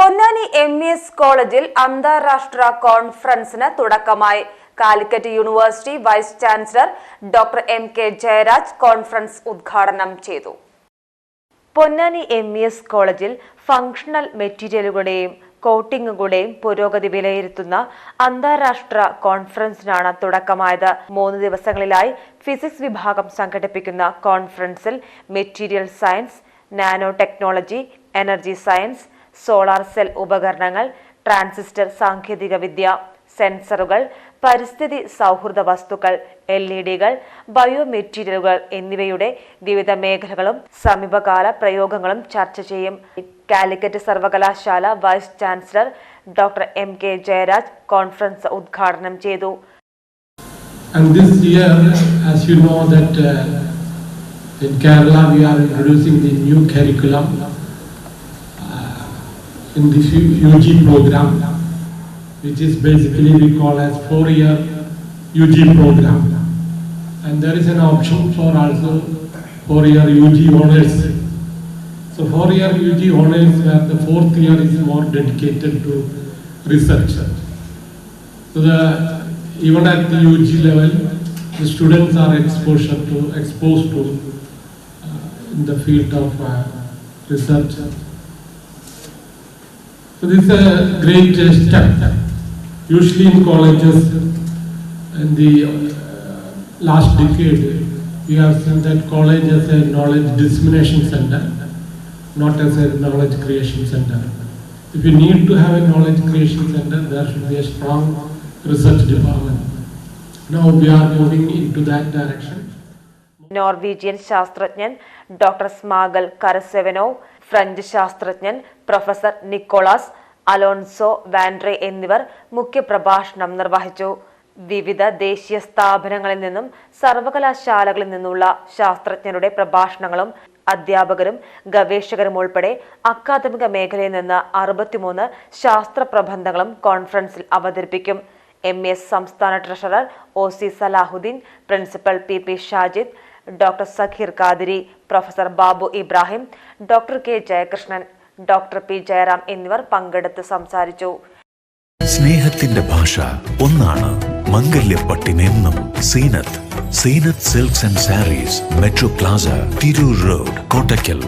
Ponnani M E S കോളേജിൽ അന്താരാഷ്ട്ര കോൺഫറൻസിന് തുടക്കമായി. Calicut university vice chancellor doctor M K Jayaraj conference ഉദ്ഘാടനം ചെയ്തു. പൊന്നാനി എം ഇ എസ് കോളേജിൽ ഫങ്ഷണൽ മെറ്റീരിയലുകളുടെയും കോട്ടിങ്ങുകളുടെയും പുരോഗതി വിലയിരുത്തുന്ന അന്താരാഷ്ട്ര കോൺഫറൻസിനാണ് തുടക്കമായത്. മൂന്ന് ദിവസങ്ങളിലായി ഫിസിക്സ് വിഭാഗം സംഘടിപ്പിക്കുന്ന കോൺഫറൻസിൽ material science nano technology energy science solar cell ഉപകരണങ്ങൾ ട്രാൻസിസ്റ്റർ സാങ്കേതികവിദ്യ സെൻസറുകൾ പരിസ്ഥിതി സൗഹൃദ വസ്തുക്കൾ എൽ ഇ ഡികൾ ബയോമെറ്റീരിയലുകൾ എന്നിവയുടെ വിവിധ മേഖലകളും സമീപകാല പ്രയോഗങ്ങളും ചർച്ച ചെയ്യും. കാലിക്കറ്റ് സർവകലാശാല vice chancellor doctor M K Jayaraj conference ഉദ്ഘാടനം ചെയ്തു. And this year, as you know that uh, in Kerala we are introducing the new curriculum in the UG program, which is basically we call as four-year UG program. And there is an option for also four-year UG honors. So four-year UG honors where the fourth year is more dedicated to research. So the, even at the UG level, the students are exposure to, exposed to uh, in the field of uh, research. So this is a great uh, step. Usually in colleges, in the uh, last decade, we have seen that college as a knowledge dissemination center, not as a knowledge creation center. If you need to have a knowledge creation center, there should be a strong research department. Now we are moving into that direction. Norwegian ശാസ്ത്രജ്ഞൻ doctor സ്മാഗൽ കരസെവനോവ് French ശാസ്ത്രജ്ഞൻ professor Nicolas Alonso വാൻഡ്രെ എന്നിവർ മുഖ്യപ്രഭാഷണം നിർവഹിച്ചു. വിവിധ ദേശീയ സ്ഥാപനങ്ങളിൽ നിന്നും സർവകലാശാലകളിൽ നിന്നുള്ള ശാസ്ത്രജ്ഞരുടെ പ്രഭാഷണങ്ങളും അധ്യാപകരും ഗവേഷകരും ഉൾപ്പെടെ അക്കാദമിക മേഖലയിൽ നിന്ന് അറുപത്തിമൂന്ന് ശാസ്ത്ര പ്രബന്ധങ്ങളും കോൺഫറൻസിൽ അവതരിപ്പിക്കും. എം. എസ് സംസ്ഥാന treasurer O. C. Salahuddin principal P. P. Shajid doctor Sakheer Kathiri professor Babu Ibrahim doctor K Jayakrishnan doctor P Jayaram എന്നിവർ പങ്കെടുത്ത് സംസാരിച്ചു. സ്നേഹത്തിന്റെ ഭാഷ ഒന്നാണ് മംഗല്യപ്പട്ടിനെന്നും Seenath. Seenath silks and sarees metro plaza Tirur road Kottakkal.